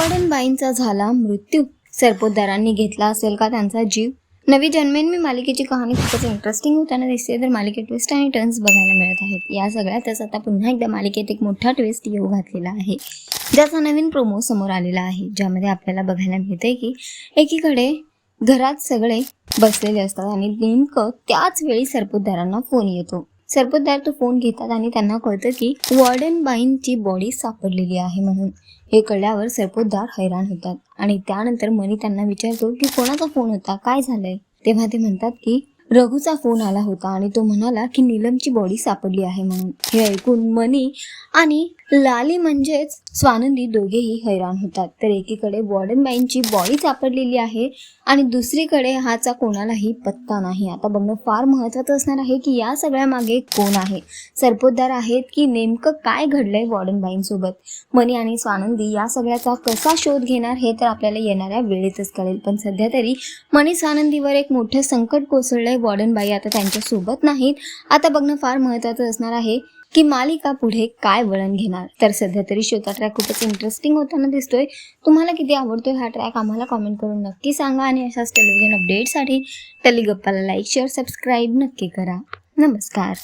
वॉर्डनबाईंचा झाला मृत्यू. सरपोतदारांनी घेतला असेल का त्यांचा जीव? नवी जन्मेन्मी मालिकेची कहाणी खूपच इंटरेस्टिंग होताना दिसते तर मालिकेत ट्विस्ट आणि टर्न्स बघायला मिळत आहेत. या सगळ्यातच आता पुन्हा एकदा मालिकेत एक मोठा ट्विस्ट येऊ घातलेला आहे. ज्याचा नवीन प्रोमो समोर आलेला आहे. ज्यामध्ये आपल्याला बघायला मिळते की एकीकडे घरात सगळे बसलेले असतात आणि नेमकं त्याच वेळी सरपोतदारांना फोन येतो. सरपोतदार तो फोन घेतात आणि त्यांना कळतं की वॉर्डन बाईंची बॉडी सापडलेली आहे म्हणून. हे कळल्यावर सरपोतदार हैराण होतात. आणि त्यानंतर मनी त्यांना विचारतो की कोणाचा फोन होता? काय झालंय? तेव्हा ते म्हणतात की रघूचा फोन आला होता आणि तो म्हणाला की नीलमची बॉडी सापडली आहे म्हणून. हे ऐकून मनी आणि लाली म्हणजेच स्वानंदी दोघेही हैराण होतात. तर एकीकडे वॉर्डन बाईंची बॉडी सापडलेली आहे आणि दुसरीकडे हाचा कोणालाही पत्ता नाही. आता बघणं फार महत्त्वाचं असणार आहे की या सगळ्या मागे कोण आहे? सरपोतदार आहेत की नेमकं काय घडलंय वॉर्डनबाईंसोबत मनी आणि स्वानंदी या सगळ्याचा कसा शोध घेणार हे तर आपल्याला येणाऱ्या वेळेतच कळेल. पण सध्या तरी मनी स्वानंदीवर एक मोठं संकट कोसळलंय वॉर्डनबाई आता त्यांच्यासोबत नाहीत. आता बघणं फार महत्त्वाचं असणार आहे की मालिका पुढे काय वळण घेणार. तर सध्या तरी श्वेता ट्रॅक खूपच इंटरेस्टिंग होताना दिसतोय. तुम्हाला किती आवडतोय हा ट्रॅक आम्हाला कॉमेंट करून नक्की सांगा आणि अशाच टेलिव्हिजन अपडेटसाठी टेलिगप्पाला लाईक शेअर सबस्क्राईब नक्की करा. नमस्कार.